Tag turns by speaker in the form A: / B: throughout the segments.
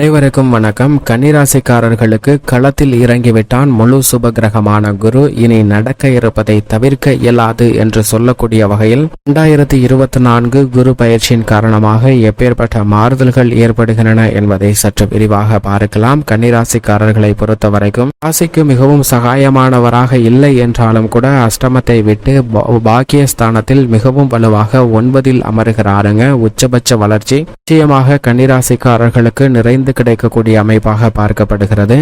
A: அனைவருக்கும் வணக்கம். கன்னிராசிக்காரர்களுக்கு களத்தில் இறங்கிவிட்டான் முழு சுபகிரகமான குரு. இனி நடக்க இருப்பதை தவிர்க்க இயலாது என்று சொல்லக்கூடிய வகையில் இரண்டாயிரத்தி இருபத்தி நான்கு குரு பயிற்சியின் காரணமாக எப்பேற்பட்ட மாறுதல்கள் ஏற்படுகின்றன என்பதை சற்று விரிவாக பார்க்கலாம். கன்னிராசிக்காரர்களை பொறுத்தவரைக்கும் ராசிக்கு மிகவும் சகாயமானவராக இல்லை என்றாலும் கூட அஷ்டமத்தை விட்டு பா- பாக்கியஸ்தானத்தில் மிகவும் வலுவாக ஒன்பதில் அமருகிறாருங்க. உச்சபட்ச வளர்ச்சி நிச்சயமாக கன்னிராசிக்காரர்களுக்கு நிறைந்த கிடைக்கக்கூடிய அமைப்பாக பார்க்கப்படுகிறது.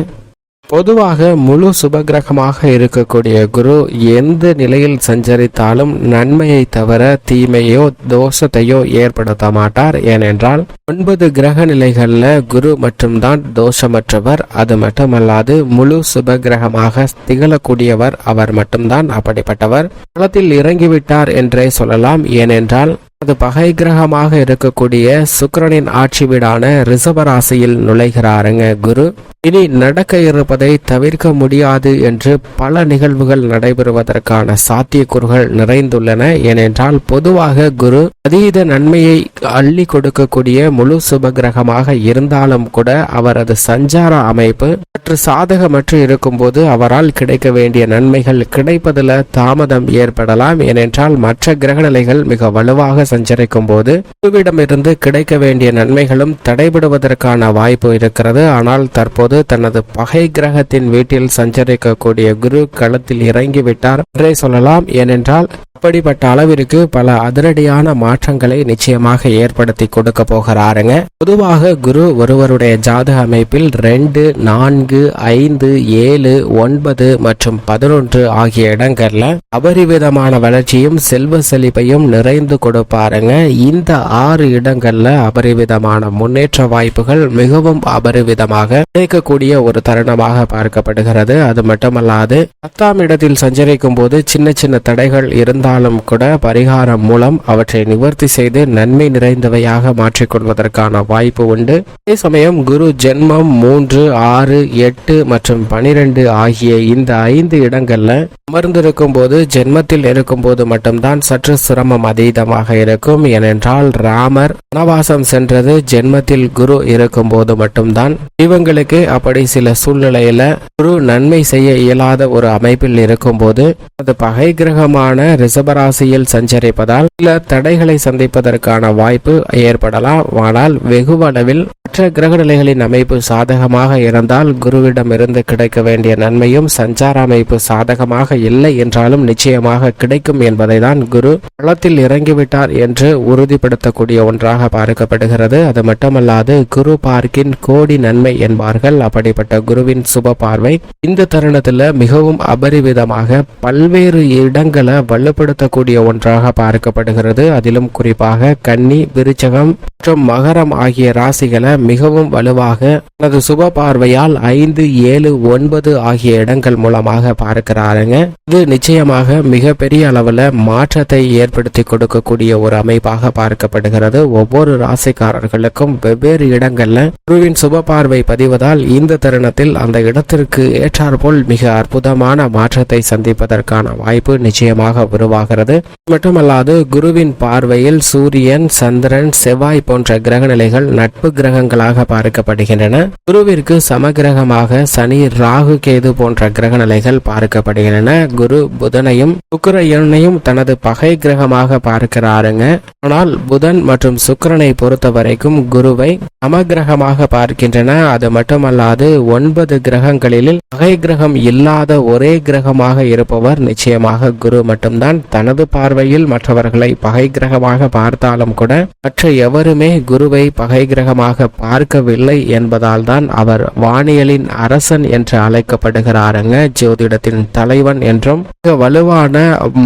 A: பொதுவாக முழு சுபகிரகமாக இருக்கக்கூடிய குரு எந்த நிலையில் சஞ்சரித்தாலும் நன்மையை தவிர தீமையோ தோஷத்தையோ ஏற்படுத்த மாட்டார். ஏனென்றால் ஒன்பது கிரக நிலைகள்ல குரு மட்டும்தான் தோஷமற்றவர் அது மட்டுமல்லாது முழு சுபகிரகமாக திகழக்கூடியவர் அவர் மட்டும்தான் அப்படிப்பட்டவர். களத்தில் இறங்கிவிட்டார் என்றே சொல்லலாம். ஏனென்றால் அது பகை கிரகமாக இருக்கக்கூடிய சுக்கரனின் ஆட்சி வீடான ரிஷப ராசியில் நுழைகிறாருங்க குரு. இனி நடக்க இருப்பதை தவிர்க்க முடியாது என்று பல நிகழ்வுகள் நடைபெறுவதற்கான சாத்தியக்கூறுகள் நிறைந்துள்ளன. ஏனென்றால் பொதுவாக குரு அதீத நன்மையை அள்ளி கொடுக்கக்கூடிய முழு சுபகிரகமாக இருந்தாலும் கூட அவரது சஞ்சார அமைப்பு சற்று சாதகமற்று இருக்கும்போது அவரால் கிடைக்க வேண்டிய நன்மைகள் கிடைப்பதில் தாமதம் ஏற்படலாம். ஏனென்றால் மற்ற கிரகநிலைகள் மிக வலுவாக சஞ்சரிக்கும் போது குருவிடமிருந்து கிடைக்க வேண்டிய நன்மைகளும் தடைபடுவதற்கான வாய்ப்பு இருக்கிறது. ஆனால் தற்போது தனது பகை கிரகத்தின் வீட்டில் சஞ்சரிக்கக்கூடிய குரு களத்தில் இறங்கிவிட்டார். என்றே சொல்லலாம். ஏனென்றால் அப்படிப்பட்ட அளவிற்கு பல அதிரடியான மாற்றங்களை நிச்சயமாக ஏற்படுத்தி கொடுக்க போகிறாருங்க. பொதுவாக குரு ஒருவருடைய ஜாதக அமைப்பில் ரெண்டு நான்கு ஐந்து ஏழு ஒன்பது மற்றும் பதினொன்று ஆகிய இடங்கள்ல அபரிவிதமான வளர்ச்சியும் செல்வ செழிப்பையும் நிறைந்து கொடுப்பாருங்க. இந்த ஆறு இடங்கள்ல அபரிவிதமான முன்னேற்ற வாய்ப்புகள் மிகவும் அபரிவிதமாக கிடைக்கக்கூடிய ஒரு தருணமாக பார்க்கப்படுகிறது. அது மட்டுமல்லாது பத்தாம் இடத்தில் சஞ்சரிக்கும் போது சின்ன சின்ன தடைகள் இருந்தாலும் கூட பரிகாரம் மூலம் அவற்றை நிவர்த்தி செய்து நன்மை நிறைந்தவையாக மாற்றிக்கொள்வதற்கான வாய்ப்பு உண்டு. அதே சமயம் குரு ஜென்மம் மூன்று ஆறு எட்டு மற்றும் பனிரெண்டு ஆகிய இந்த ஐந்து இடங்கள்ல அமர்ந்திருக்கும் போது ஜென்மத்தில் இருக்கும் போது மட்டும்தான் சற்று சிரமம் அதீதமாக இருக்கும். ஏனென்றால் ராமர் வனவாசம் சென்றது ஜென்மத்தில் குரு இருக்கும் போது மட்டும்தான். இவங்களுக்கு அப்படி சில சூழ்நிலையில குரு நன்மை செய்ய இயலாத ஒரு அமைப்பில் இருக்கும்போது அது பகை கிரகமான ரிஷபராசியில் சஞ்சரிப்பதால் சில தடைகளை சந்திப்பதற்கான வாய்ப்பு ஏற்படலாம். ஆனால் வெகுவளவில் மற்ற கிரகநிலைகளின் அமைப்பு சாதகமாக இருந்தால் குருவிடமிருந்து கிடைக்க வேண்டிய நன்மையும் சஞ்சார அமைப்பு சாதகமாக இல்லை என்றாலும் நிச்சயமாக கிடைக்கும் என்பதை தான் குரு களத்தில் இறங்கிவிட்டார் என்று உறுதிப்படுத்தக்கூடிய ஒன்றாக பார்க்கப்படுகிறது. அது மட்டுமல்லாது குரு பார்க்கின் கோடி நன்மை என்பார்கள். அப்படிப்பட்ட குருவின் சுப பார்வை இந்த தருணத்துல மிகவும் அபரிவிதமாக பல்வேறு இடங்களை வலுப்படுத்தக்கூடிய ஒன்றாக பார்க்கப்படுகிறது. அதிலும் குறிப்பாக கன்னி விருச்சகம் மற்றும் மகரம் ஆகிய ராசிகளை மிகவும் வலுவாக தனது சுப பார்வையால் ஐந்து ஏழு ஒன்பது ஆகிய இடங்கள் மூலமாக பார்க்கிறாருங்க. இது நிச்சயமாக மிகப்பெரிய அளவுல மாற்றத்தை ஏற்படுத்தி கொடுக்கக்கூடிய ஒரு அமைப்பாக பார்க்கப்படுகிறது. ஒவ்வொரு ராசிக்காரர்களுக்கும் வெவ்வேறு இடங்கள்ல குருவின் சுப பார்வை பதிவதால் இந்த தருணத்தில் அந்த இடத்திற்கு ஏற்றாற்போல் மிக அற்புதமான மாற்றத்தை சந்திப்பதற்கான வாய்ப்பு நிச்சயமாக உருவாகிறது. மட்டுமல்லாது குருவின் பார்வையில் சூரியன் சந்திரன் செவ்வாய் போன்ற கிரகநிலைகள் நட்பு கிரகங்கள் நிலைகளாக பார்க்கப்படுகின்றன. குருவிற்கு சமகிரகமாக சனி ராகு கேது போன்ற கிரக நிலைகள் பார்க்கப்படுகின்றன. குரு புதனையும் சுக்கரையனையும் தனது பகை கிரகமாக பார்க்கிறாருங்க. ஆனால் புதன் மற்றும் சுக்கரனை பொறுத்த வரைக்கும் குருவை சமகிரகமாக பார்க்கின்றன. அது மட்டுமல்லாது ஒன்பது கிரகங்களில் பகை கிரகம் இல்லாத ஒரே கிரகமாக இருப்பவர் நிச்சயமாக குரு மட்டும்தான். தனது பார்வையில் மற்றவர்களை பகை கிரகமாக பார்த்தாலும் கூட மற்ற எவருமே குருவை பகை கிரகமாக பார்க்கவில்லை என்பதால் தான் அவர் வானியலின் அரசன் என்று அழைக்கப்படுகிறாருங்க. ஜோதிடத்தின் தலைவன் என்றும் மிக வலுவான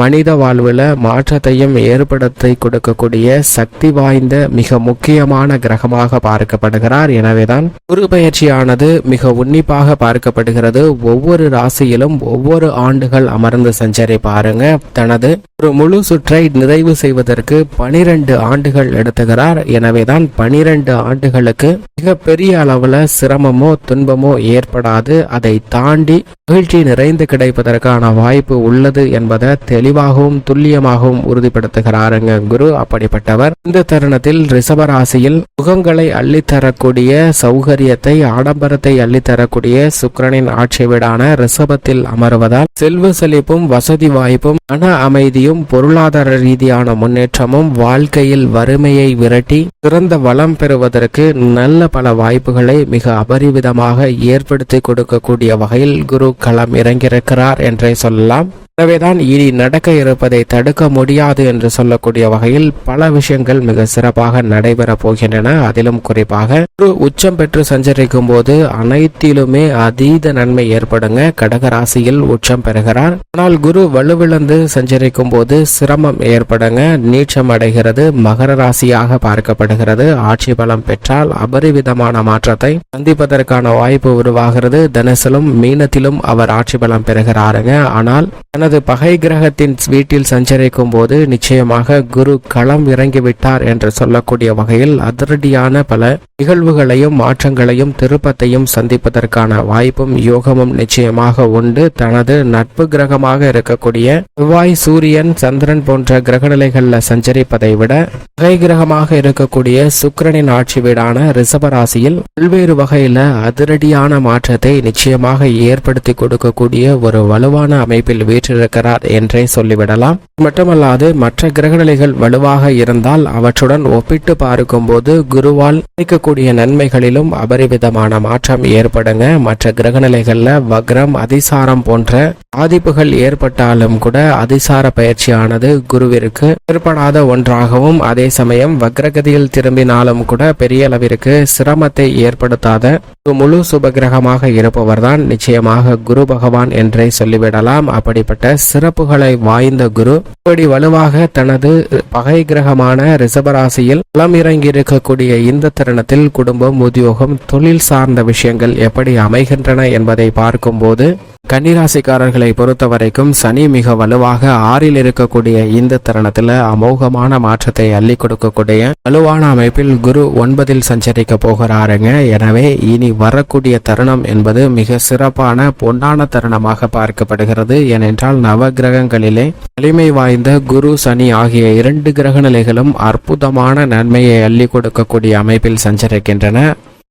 A: மனித வாழ்வில் மாற்றத்தையும் ஏற்படுத்தி கொடுக்கக்கூடிய சக்தி வாய்ந்த மிக முக்கியமான கிரகமாக பார்க்கப்படுகிறார். எனவேதான் குரு பயிற்சியானது மிக உன்னிப்பாக பார்க்கப்படுகிறது. ஒவ்வொரு ராசியிலும் ஒவ்வொரு ஆண்டுகள் அமர்ந்து சஞ்சரி பாருங்க தனது ஒரு முழு சுற்றை நிறைவு செய்வதற்கு பனிரெண்டு ஆண்டுகள் எடுத்துகிறார். எனவேதான் பனிரெண்டு ஆண்டுகளுக்கு சிலருக்கு மிக பெரிய அளவுல சிரமமோ துன்பமோ ஏற்படாது. அதை தாண்டி மகிழ்ச்சி நிறைந்து கிடைப்பதற்கான வாய்ப்பு உள்ளது என்பதை தெளிவாகவும் துல்லியமாகவும் உறுதிப்படுத்துகிறாருங்க குரு. அப்படிப்பட்டவர் இந்த தருணத்தில் ரிஷபராசியில் முகங்களை அள்ளித்தரக்கூடிய சௌகரியத்தை ஆடம்பரத்தை அள்ளித்தரக்கூடிய சுக்கிரனின் ஆட்சி வீடான ரிஷபத்தில் அமர்வதால் செல்வ செழிப்பும் வசதி வாய்ப்பும் மன அமைதியும் பொருளாதார ரீதியான முன்னேற்றமும் வாழ்க்கையில் வறுமையை விரட்டி சிறந்த வளம் பெறுவதற்கு நல்ல பல வாய்ப்புகளை மிக அபரிவிதமாக ஏற்படுத்தி கொடுக்கக்கூடிய வகையில் குரு களம் இறங்கியிருக்கிறார் என்றே சொல்லலாம். எனவேதான் இனி நடக்க இருப்பதை தடுக்க முடியாது என்று சொல்லக்கூடிய வகையில் பல விஷயங்கள் மிக சிறப்பாக நடைபெறப் போகின்றன. அதிலும் குறிப்பாக குரு உச்சம் பெற்று சஞ்சரிக்கும் போது அனைத்திலுமே அதீத நன்மை ஏற்படுங்க. கடகராசியில் உச்சம் பெறுகிறார். ஆனால் குரு வலுவிழந்து சஞ்சரிக்கும் போது சிரமம் ஏற்படுங்க. நீச்சம் அடைகிறது. மகர ராசியாக பார்க்கப்படுகிறது. ஆட்சி பலம் பெற்றால் அபரிவிதமான மாற்றத்தை சந்திப்பதற்கான வாய்ப்பு உருவாகிறது. தனுசிலும் மீனத்திலும் அவர் ஆட்சி பலம் பெறுகிறாருங்க. ஆனால் தனது பகை கிரகத்தின் வீட்டில் சஞ்சரிக்கும் போது நிச்சயமாக குரு களம் இறங்கிவிட்டார் என்று சொல்லக்கூடிய வகையில் அதிரடியான பல நிகழ்வுகளையும் மாற்றங்களையும் திருப்பத்தையும் சந்திப்பதற்கான வாய்ப்பும் யோகமும் நிச்சயமாக உண்டு. தனது நட்பு கிரகமாக இருக்கக்கூடிய செவ்வாய் சூரியன் சந்திரன் போன்ற கிரகநிலைகள்ல சஞ்சரிப்பதை விட பகை கிரகமாக இருக்கக்கூடிய சுக்கிரனின் ஆட்சி வீடான ரிஷபராசியில் பல்வேறு வகையில அதிரடியான மாற்றத்தை நிச்சயமாக ஏற்படுத்தி கொடுக்கக்கூடிய ஒரு வலுவான அமைப்பில் வீற்றிருக்கிறார் என்றே சொல்லிவிடலாம். மட்டுமல்லாது மற்ற கிரகநிலைகள் வலுவாக இருந்தால் அவற்றுடன் ஒப்பிட்டு பார்க்கும்போது குருவால் கிடைக்கக்கூடிய நன்மைகளிலும் அபரிவிதமான மாற்றம் ஏற்படுங்க. மற்ற கிரகநிலைகள்ல வக்ரம் அதிசாரம் போன்ற பாதிப்புகள் ஏற்பட்டாலும் கூட அதிசார பயிற்சியானது குருவிற்கு ஏற்படாத ஒன்றாகவும் அதே சமயம் வக்ரகதியில் திரும்பினாலும் கூட பெரிய அளவிற்கு உங்களுக்கு சிரமத்தை ஏற்படுத்தாத முழு சுபகிரகமாக இருப்பவர் தான் நிச்சயமாக குரு பகவான் என்றே சொல்லிவிடலாம். அப்படிப்பட்ட சிறப்புகளை வாய்ந்த குரு இப்படி வலுவாக தனது பகை கிரகமான ரிசபராசியில் களம் இறங்கி இருக்கக்கூடிய இந்த தருணத்தில் குடும்பம் உத்தியோகம் தொழில் சார்ந்த விஷயங்கள் எப்படி அமைகின்றன என்பதை பார்க்கும்போது கன்னிராசிக்காரர்களை பொறுத்த வரைக்கும் சனி மிக வலுவாக ஆறில் இருக்கக்கூடிய இந்த தருணத்துல அமோகமான மாற்றத்தை அள்ளி கொடுக்கக்கூடிய வலுவான அமைப்பில் குரு ஒன்பதில் சஞ்சரி சஞ்சரிக்க போகிறாருங்க. எனவே இனி வரக்கூடிய தருணம் என்பது மிக சிறப்பான பொன்னான தருணமாக பார்க்கப்படுகிறது. ஏனென்றால் நவ கிரகங்களிலே வலிமை வாய்ந்த குரு சனி ஆகிய இரண்டு கிரக நிலைகளும் அற்புதமான நன்மையை அள்ளி கொடுக்கக்கூடிய அமைப்பில் சஞ்சரிக்கின்றன.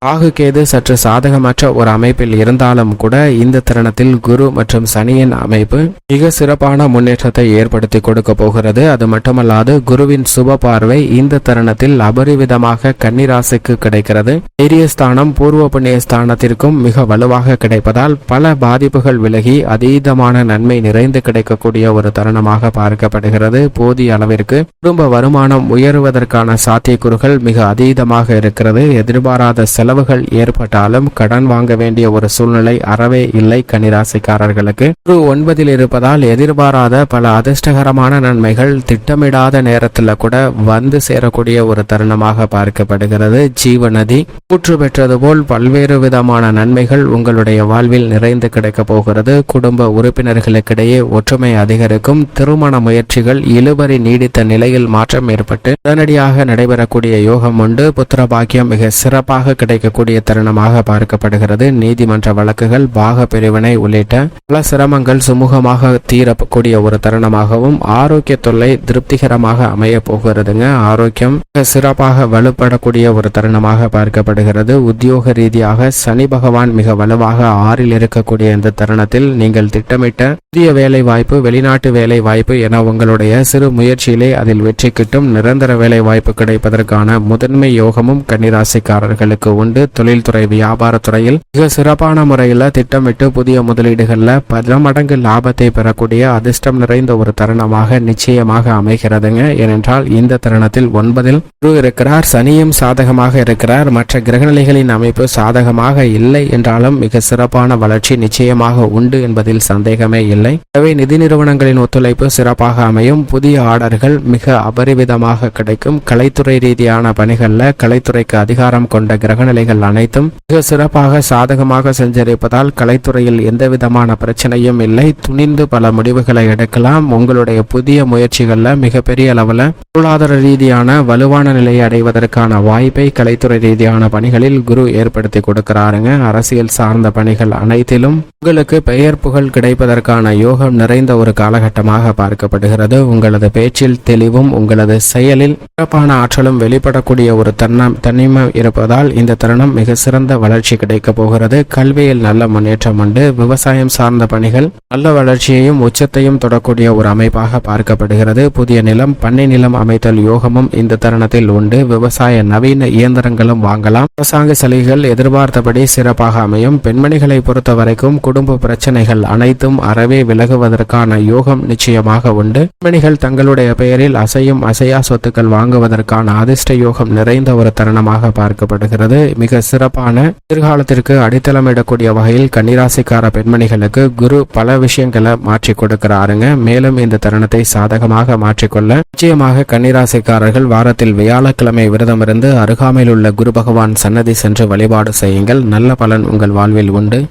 A: ராகு கேது சற்று சாதகமற்ற ஒரு அமைப்பில் இருந்தாலும் கூட இந்த தருணத்தில் குரு மற்றும் சனியின் அமைப்பு மிக சிறப்பான முன்னேற்றத்தை ஏற்படுத்தி கொடுக்க போகிறது. அது மட்டுமல்லாது குருவின் சுப பார்வை இந்த தருணத்தில் அபரிவிதமாக கன்னிராசிக்கு கிடைக்கிறது. பெரிய ஸ்தானம் பூர்வ புண்ணிய ஸ்தானத்திற்கும் மிக வலுவாக கிடைப்பதால் பல பாதிப்புகள் விலகி அதீதமான நன்மை நிறைந்து கிடைக்கக்கூடிய ஒரு தருணமாக பார்க்கப்படுகிறது. போதிய அளவிற்கு குடும்ப வருமானம் உயருவதற்கான சாத்தியக்கூறுகள் மிக அதீதமாக இருக்கிறது. எதிர்பாராத செலவு செலவுகள் ஏற்பட்டாலும் கடன் வாங்க வேண்டிய ஒரு சூழ்நிலை அறவே இல்லை கன்னிராசிக்காரர்களுக்கு. குரு ஒன்பதில் இருப்பதால் எதிர்பாராத பல அதிர்ஷ்டகரமான நன்மைகள் திட்டமிடாத நேரத்தில் கூட வந்து சேரக்கூடிய ஒரு தருணமாக பார்க்கப்படுகிறது. ஜீவநதி கூற்று பெற்றது போல் பல்வேறு விதமான நன்மைகள் உங்களுடைய வாழ்வில் நிறைந்து கிடைக்கப் போகிறது. குடும்ப உறுப்பினர்களுக்கிடையே ஒற்றுமை அதிகரிக்கும். திருமண முயற்சிகள் இழுபறி நீடித்த நிலையில் மாற்றம் ஏற்பட்டு உடனடியாக நடைபெறக்கூடிய யோகம் உண்டு. புத்திர பாக்கியம் மிக சிறப்பாக கிடைக்கும். கிடைக்கக்கூடிய தருணமாக பார்க்கப்படுகிறது. நீதிமன்ற வழக்குகள் பாக பிரிவினை உள்ளிட்ட பல சிரமங்கள் சுமூகமாக தீரக்கூடிய ஒரு தருணமாகவும் ஆரோக்கிய தொல்லை திருப்திகரமாக அமைய போகிறதுங்க. ஆரோக்கியம் சிறப்பாக வலுப்படக்கூடிய ஒரு தருணமாக பார்க்கப்படுகிறது. உத்தியோக ரீதியாக சனி பகவான் மிக வலுவாக ஆறில் இருக்கக்கூடிய இந்த தருணத்தில் நீங்கள் திட்டமிட்ட புதிய வேலை வாய்ப்பு வெளிநாட்டு வேலை வாய்ப்பு என உங்களுடைய சிறு முயற்சியிலே அதில் வெற்றி கிட்டும். நிரந்தர வேலை வாய்ப்பு கிடைப்பதற்கான முதன்மை யோகமும் கன்னிராசிக்காரர்களுக்கு உண்டு. தொழில்துறை வியாபாரத்துறையில் மிக சிறப்பான முறையில் திட்டமிட்டு புதிய முதலீடுகள்ல பல மடங்கு லாபத்தை பெறக்கூடிய அதிர்ஷ்டம் நிறைந்த ஒரு தருணமாக நிச்சயமாக அமைகிறதுங்க. ஏனென்றால் இந்த தருணத்தில் ஒன்பதில் குரு இருக்கிறார் சனியும் சாதகமாக இருக்கிறார். மற்ற கிரகநிலைகளின் அமைப்பு சாதகமாக இல்லை என்றாலும் மிக சிறப்பான வளர்ச்சி நிச்சயமாக உண்டு என்பதில் சந்தேகமே இல்லை. எனவே நிதி நிறுவனங்களின் ஒத்துழைப்பு சிறப்பாக அமையும். புதிய ஆர்டர்கள் மிக அபரிவிதமாக கிடைக்கும். கலைத்துறை ரீதியான பணிகள்ல கலைத்துறைக்கு அதிகாரம் கொண்ட கிரகநிலை வேலைகள் அனைத்தும் மிக சிறப்பாக சாதகமாக செஞ்சிருப்பதால் கலைத்துறையில் எந்தவிதமான பிரச்சனையும் இல்லை. துணிந்து பல முடிவுகளை எடுக்கலாம். உங்களுடைய புதிய முயற்சிகள்ல மிகப்பெரிய அளவுல பொருளாதார ரீதியான வலுவான நிலையை அடைவதற்கான வாய்ப்பை கலைத்துறை ரீதியான பணிகளில் குரு ஏற்படுத்தி கொடுக்கிறாருங்க. அரசியல் சார்ந்த பணிகள் அனைத்திலும் உங்களுக்கு பெயர் புகழ் கிடைப்பதற்கான யோகம் நிறைந்த ஒரு காலகட்டமாக பார்க்கப்படுகிறது. உங்களது பேச்சில் தெளிவும் உங்களது செயலில் சிறப்பான ஆற்றலும் வெளிப்படக்கூடிய ஒரு தன்னம் தனிமை இருப்பதால் இந்த தருணம் மிக சிறந்த வளர்ச்சி கிடைக்க போகிறது. கல்வியில் நல்ல முன்னேற்றம் உண்டு. விவசாயம் சார்ந்த பணிகள் நல்ல வளர்ச்சியையும் உச்சத்தையும் தொடக்கூடிய ஒரு அமைப்பாக பார்க்கப்படுகிறது. புதிய நிலம் பண்ணை நிலம் அமைத்தல் யோகமும் இந்த தருணத்தில் உண்டு. விவசாய நவீன இயந்திரங்களும் வாங்கலாம். அரசாங்க சலுகைகள் எதிர்பார்த்தபடி சிறப்பாக அமையும். பெண்மணிகளை பொறுத்த வரைக்கும் குடும்ப பிரச்சனைகள் அனைத்தும் அறவே விலகுவதற்கான யோகம் நிச்சயமாக உண்டு. பெண்மணிகள் தங்களுடைய பெயரில் அசையும் அசையா சொத்துக்கள் வாங்குவதற்கான அதிர்ஷ்ட யோகம் நிறைந்த ஒரு தருணமாக பார்க்கப்படுகிறது. மிக சிறப்பான எதிர்காலத்திற்கு அடித்தளமிடக்கூடிய வகையில் கன்னிராசிக்கார பெண்மணிகளுக்கு குரு பல விஷயங்களை மாற்றி கொடுக்கிறாருங்க. மேலும் இந்த தருணத்தை சாதகமாக மாற்றிக்கொள்ள நிச்சயமாக கன்னிராசிக்காரர்கள் வாரத்தில் வியாழக்கிழமை விரதமிருந்து அருகாமையில் உள்ள குரு பகவான் சன்னதி சென்று வழிபாடு செய்யுங்கள். நல்ல பலன் உங்கள் வாழ்வில் உண்டு.